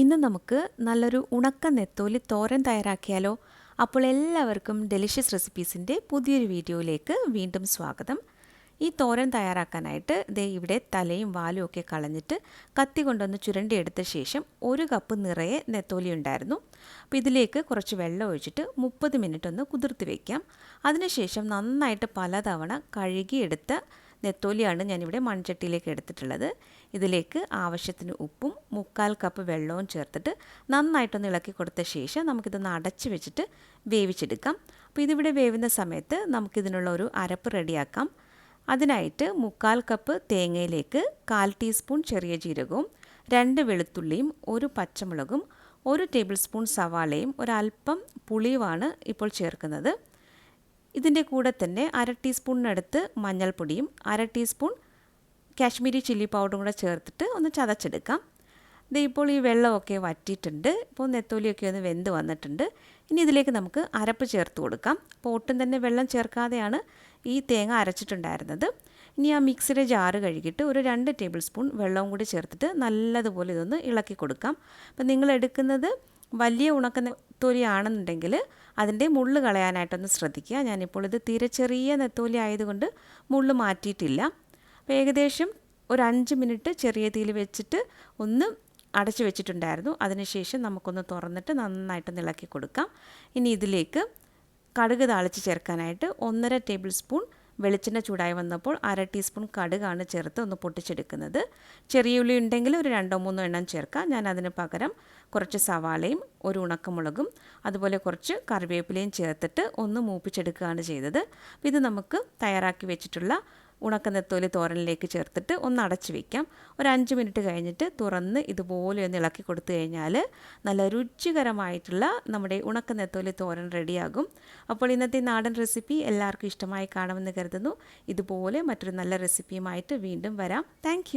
ഇന്ന് നമുക്ക് നല്ലൊരു ഉണക്ക നെത്തോലി തോരൻ തയ്യാറാക്കിയാലോ? അപ്പോൾ എല്ലാവർക്കും ഡെലിഷ്യസ് റെസിപ്പീസിന്റെ പുതിയൊരു വീഡിയോയിലേക്ക് വീണ്ടും സ്വാഗതം. ഈ തോരൻ തയ്യാറാക്കാനായിട്ട് ദേ ഇവിടെ തലയും വാലും ഒക്കെ കളഞ്ഞിട്ട് കത്തി കൊണ്ടൊന്ന് ചുരണ്ടിയെടുത്ത ശേഷം ഒരു കപ്പ് നിറയെ നെത്തോലി ഉണ്ടായിരുന്നു. അപ്പോൾ ഇതിലേക്ക് കുറച്ച് വെള്ളം ഒഴിച്ചിട്ട് മുപ്പത് മിനിറ്റ് ഒന്ന് കുതിർത്ത് വയ്ക്കാം അതിനുശേഷം നന്നായിട്ട് പലതവണ കഴുകിയെടുത്ത നെത്തോലിയാണ് ഞാനിവിടെ മൺചട്ടിയിലേക്ക് എടുത്തിട്ടുള്ളത്. ഇതിലേക്ക് ആവശ്യത്തിന് ഉപ്പും മുക്കാൽ കപ്പ് വെള്ളവും ചേർത്തിട്ട് നന്നായിട്ടൊന്ന് ഇളക്കി കൊടുത്ത ശേഷം നമുക്കിതൊന്ന് അടച്ച് വെച്ചിട്ട് വേവിച്ചെടുക്കാം. അപ്പോൾ ഇതിവിടെ വേവുന്ന സമയത്ത് നമുക്കിതിനുള്ള ഒരു അരപ്പ് റെഡിയാക്കാം. അതിനായിട്ട് മുക്കാൽ കപ്പ് തേങ്ങയിലേക്ക് കാൽ ടീസ്പൂൺ ചെറിയ ജീരകവും രണ്ട് വെളുത്തുള്ളിയും ഒരു പച്ചമുളകും ഒരു ടേബിൾ സ്പൂൺ സവാളയും ഒരല്പം പുളിയുമാണ് ഇപ്പോൾ ചേർക്കുന്നത്. ഇതിന്റെ കൂടെ തന്നെ അര ടീസ്പൂണിനടുത്ത് മഞ്ഞൾപ്പൊടിയും അര ടീസ്പൂൺ കാശ്മീരി ചില്ലി പൗഡറും കൂടെ ചേർത്തിട്ട് ഒന്ന് ചതച്ചെടുക്കാം. ഇത് ഇപ്പോൾ ഈ വെള്ളമൊക്കെ വറ്റിയിട്ടുണ്ട്. ഇപ്പോൾ നെത്തോലിയൊക്കെ ഒന്ന് വെന്ത് വന്നിട്ടുണ്ട്. ഇനി ഇതിലേക്ക് നമുക്ക് അരപ്പ് ചേർത്ത് കൊടുക്കാം. അപ്പോൾ ഒട്ടും തന്നെ വെള്ളം ചേർക്കാതെയാണ് ഈ തേങ്ങ അരച്ചിട്ടുണ്ടായിരുന്നത്. ഇനി ആ മിക്സിയുടെ ജാറ് കഴുകിയിട്ട് ഒരു രണ്ട് ടേബിൾ സ്പൂൺ വെള്ളവും കൂടി ചേർത്തിട്ട് നല്ലതുപോലെ ഇതൊന്ന് ഇളക്കി കൊടുക്കാം. അപ്പം നിങ്ങൾ എടുക്കുന്നത് വലിയ ഉണക്ക നെത്തോലി ആണെന്നുണ്ടെങ്കിൽ അതിന്റെ മുള്ള് കളയാനായിട്ടൊന്ന് ശ്രദ്ധിക്കുക. ഞാനിപ്പോൾ ഇത് തീരെ ചെറിയ നെത്തോലി ആയതുകൊണ്ട് മുള്ള് മാറ്റിയിട്ടില്ല. അപ്പോൾ ഏകദേശം ഒരു അഞ്ച് മിനിറ്റ് ചെറിയ തീയിൽ വെച്ചിട്ട് ഒന്ന് അടച്ചു വെച്ചിട്ടുണ്ടായിരുന്നു. അതിനുശേഷം നമുക്കൊന്ന് തുറന്നിട്ട് നന്നായിട്ട് ഇളക്കി കൊടുക്കാം. ഇനി ഇതിലേക്ക് കടുക് താളിച്ച് ചേർക്കാനായിട്ട് ഒന്നര ടേബിൾ സ്പൂൺ വെളിച്ചെണ്ണ ചൂടായി വന്നപ്പോൾ അര ടീസ്പൂൺ കടുകാണ് ചേർത്ത് ഒന്ന് പൊട്ടിച്ചെടുക്കുന്നത്. ചെറിയ ഉള്ളി ഉണ്ടെങ്കിൽ ഒരു രണ്ടോ മൂന്നോ എണ്ണം ചേർക്കാം. ഞാൻ അതിന് പകരം കുറച്ച് സവാളയും ഒരു ഉണക്കമുളകും അതുപോലെ കുറച്ച് കറിവേപ്പിലയും ചേർത്തിട്ട് ഒന്ന് മൂപ്പിച്ചെടുക്കുകയാണ് ചെയ്തത്. ഇത് നമുക്ക് തയ്യാറാക്കി വെച്ചിട്ടുള്ള ഉണക്ക നെത്തോലി തോരനിലേക്ക് ചേർത്തിട്ട് ഒന്ന് അടച്ചു വയ്ക്കാം ഒരു അഞ്ച് മിനിറ്റ് കഴിഞ്ഞിട്ട് തുറന്ന് ഇതുപോലെ ഒന്ന് ഇളക്കി കൊടുത്തു കഴിഞ്ഞാൽ നല്ല രുചികരമായിട്ടുള്ള നമ്മുടെ ഉണക്ക നെത്തോലി തോരൻ റെഡിയാകും. അപ്പോൾ ഇന്നത്തെ നാടൻ റെസിപ്പി എല്ലാവർക്കും ഇഷ്ടമായി കാണുമെന്ന് കരുതുന്നു. ഇതുപോലെ മറ്റൊരു നല്ല റെസിപ്പിയുമായിട്ട് വീണ്ടും വരാം. താങ്ക്